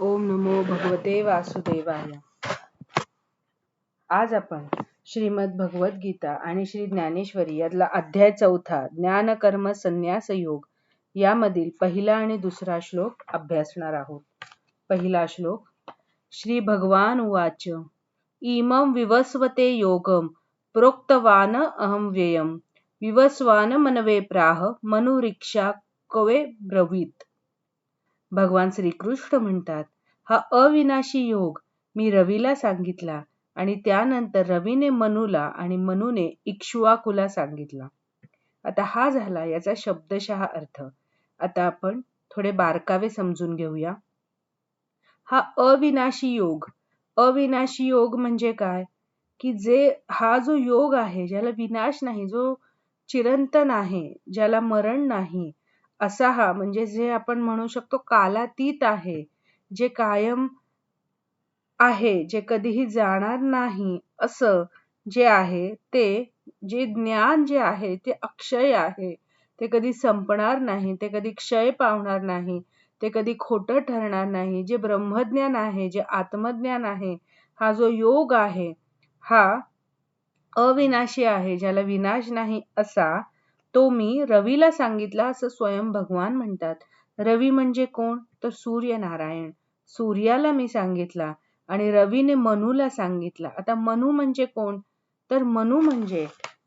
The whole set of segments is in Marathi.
ओम नमो भगवते वासुदेवाय. आज आपण श्रीमद भगवत गीता आणि श्री ज्ञानेश्वरी यातला अध्याय चौथा ज्ञान कर्म संन्यास योग यामधील पहिला आणि दुसरा श्लोक अभ्यासणार आहोत. पहिला श्लोक श्री भगवान उवाच इमं विवस्वते योगम प्रोक्तवान अहम व्ययम विवस्वान मनवे प्राह मनुरिक्षा कवे ब्रवीत. भगवान श्रीकृष्ण म्हणतात हा अविनाशी योग मी रवीला सांगितला आणि त्यानंतर रवीने मनूला आणि मनूने इक्ष्वाकुला सांगितला. आता हा झाला याचा शब्दशः अर्थ. आता आपण थोडे बारकावे समजून घेऊया. हा अविनाशी योग अविनाशी योग म्हणजे काय? की जे हा जो योग आहे ज्याला विनाश नाही जो चिरंतन आहे ज्याला मरण नाही असा हा म्हणजे जे आपण म्हणू शकतो कालातीत आहे जे कायम आहे जे कधीही जाणार नाही असं जे आहे ते जे ज्ञान जे आहे ते अक्षय आहे. ते कधी संपणार नाही ते कधी क्षय पावणार नाही ते कधी खोटं ठरणार नाही. जे ब्रह्मज्ञान आहे जे आत्मज्ञान आहे हा जो योग आहे हा अविनाशी आहे ज्याला विनाश नाही असा तो मी रवीला सांगितला असं स्वयं भगवान म्हणतात. रवी म्हणजे कोण? तर सूर्य नारायण सूर्याला मी सांगितला आणि रवीने मनूला सांगितला. आता मनू म्हणजे कोण? तर मनू म्हणजे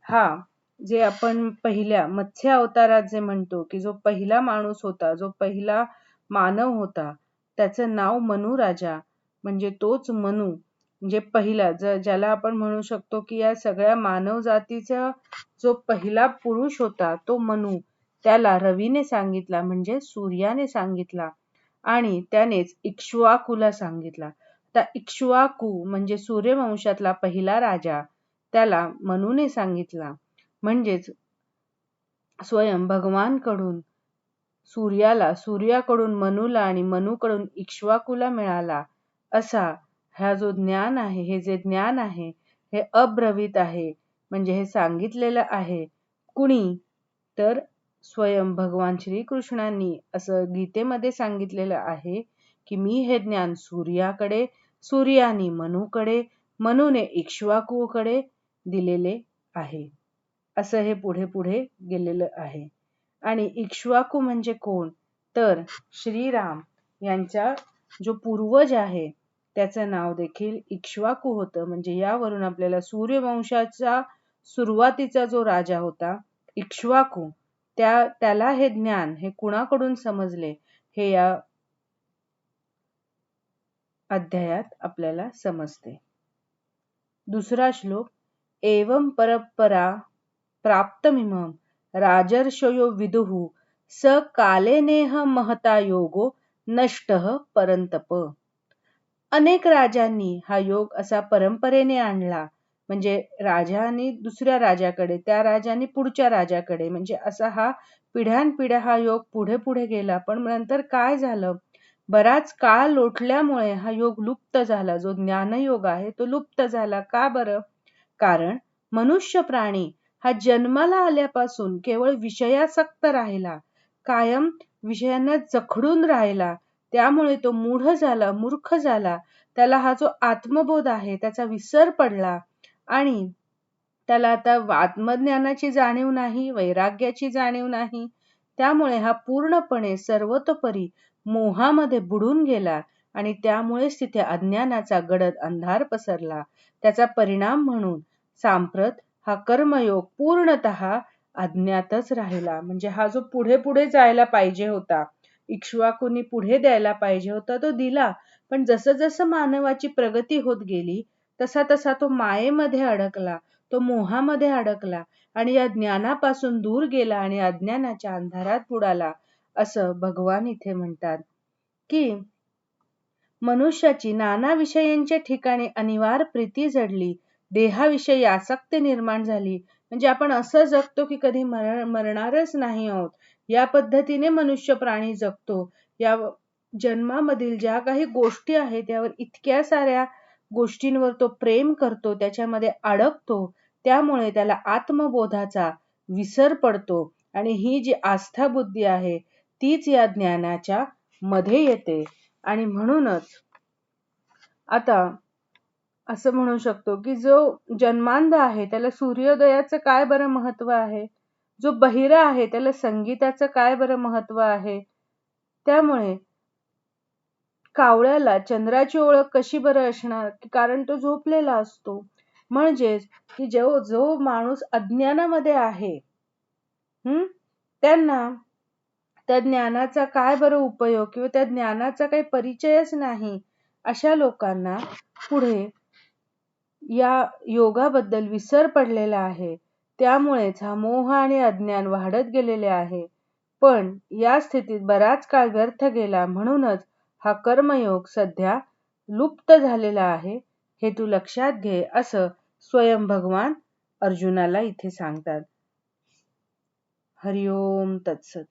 हा जे आपण पहिल्या मत्स्य अवतारात जे म्हणतो की जो पहिला माणूस होता जो पहिला मानव होता त्याचं नाव मनू राजा. म्हणजे तोच मनू. म्हणजे पहिला ज्याला आपण म्हणू शकतो की या सगळ्या मानव जातीचा जो पहिला पुरुष होता तो मनू त्याला रवीने सांगितला म्हणजे सूर्याने सांगितला आणि त्यानेच इक्ष्वाकूला सांगितला. तर इक्ष्वाकू म्हणजे सूर्यवंशातला पहिला राजा त्याला मनूने सांगितला. म्हणजेच स्वयं भगवानकडून सूर्याला सूर्याकडून मनूला आणि मनूकडून इक्ष्वाकूला मिळाला असा हा जो ज्ञान आहे हे जे ज्ञान आहे हे अब्रवित आहे म्हणजे हे सांगितलेलं आहे. कुणी? तर स्वयं भगवान श्रीकृष्णांनी असं गीतेमध्ये सांगितलेलं आहे की मी हे ज्ञान सूर्याकडे सूर्याने मनूकडे मनूने इक्ष्वाकूकडे दिलेले आहे. असं हे पुढे पुढे गेलेलं आहे. आणि इक्ष्वाकू म्हणजे कोण? तर श्रीराम यांचा जो पूर्वज आहे त्याचं नाव देखील इक्ष्वाकू होतं. म्हणजे यावरून आपल्याला सूर्यवंशाचा सुरुवातीचा जो राजा होता इक्ष्वाकू त्या त्याला हे ज्ञान हे कुणाकडून समजले हे या अध्यायात आपल्याला समजते. दुसरा श्लोक एवं परंपरा प्राप्तमिम राजर्षयो विदुः स कालेनेह महता योगो नष्ट परंतप अनेक राजांनी हा योग असा परंपरेने आणला. म्हणजे राजाने दुसऱ्या राजाकडे त्या राजाने पुढच्या राजाकडे म्हणजे असा हा पिढ्यानपिढ्या हा योग पुढे पुढे गेला. पण नंतर काय झालं? बराच काळ लोटल्यामुळे हा योग लुप्त झाला. जो ज्ञानयोग आहे तो लुप्त झाला. का बरं? कारण मनुष्य प्राणी हा जन्माला आल्यापासून केवळ विषयासक्त राहिला. कायम विषयांना जखडून राहिला. त्यामुळे तो मूढ झाला मूर्ख झाला. त्याला हा जो आत्मबोध आहे त्याचा विसर पडला. आणि त्याला आता आत्मज्ञानाची जाणीव नाही वैराग्याची जाणीव नाही. त्यामुळे हा पूर्णपणे सर्वतोपरी मोहामध्ये बुडून गेला आणि त्यामुळेच तिथे अज्ञानाचा गडद अंधार पसरला. त्याचा परिणाम म्हणून सांप्रत हा कर्मयोग पूर्णतः अज्ञातच राहिला. म्हणजे हा जो पुढे पुढे जायला पाहिजे होता इक्ष्वाकुनी पुढे द्यायला पाहिजे होता तो दिला. पण जसं जसं मानवाची प्रगती होत गेली तसा तसा तो मायेमध्ये अडकला तो मोहामध्ये अडकला आणि या ज्ञानापासून दूर गेला आणि अज्ञानाच्या अंधारात बुडाला असं भगवान इथे म्हणतात. की मनुष्याची नाना विषयांच्या ठिकाणी अनिवार्य प्रीती जडली देहाविषयी आसक्ती निर्माण झाली. म्हणजे आपण असं जगतो की कधी मर मरणारच नाही आहोत. या पद्धतीने मनुष्य प्राणी जगतो. या जन्मामधील ज्या काही गोष्टी आहेत त्यावर इतक्या साऱ्या गोष्टींवर तो प्रेम करतो त्याच्यामध्ये अडकतो त्यामुळे त्याला आत्मबोधाचा विसर पडतो आणि ही जी आस्था बुद्धी आहे तीच या ज्ञानाच्या मध्ये येते. आणि म्हणूनच आता असं म्हणू शकतो की जो जन्मांध आहे त्याला सूर्योदयाचं काय बरं महत्त्व आहे? जो बहिरा आहे त्याला संगीताचं काय बरं महत्त्व आहे? त्यामुळे कावळ्याला चंद्राची ओळख कशी बरं असणार? कारण तो झोपलेला असतो. म्हणजेच की जो जो माणूस अज्ञानामध्ये आहे हम्म त्यांना त्या ज्ञानाचा काय बरं उपयोग किंवा त्या ज्ञानाचा काही परिचयच नाही अशा लोकांना पुढे या योगाबद्दल विसर पडलेला आहे. त्यामुळेच हा मोह आणि अज्ञान वाढत गेलेले आहे. पण या स्थितीत बराच काळ व्यर्थ गेला म्हणूनच हा कर्मयोग सध्या लुप्त झालेला आहे हे तू लक्षात घे असं स्वयं भगवान अर्जुनाला इथे सांगतात. हरिओम तत्सत.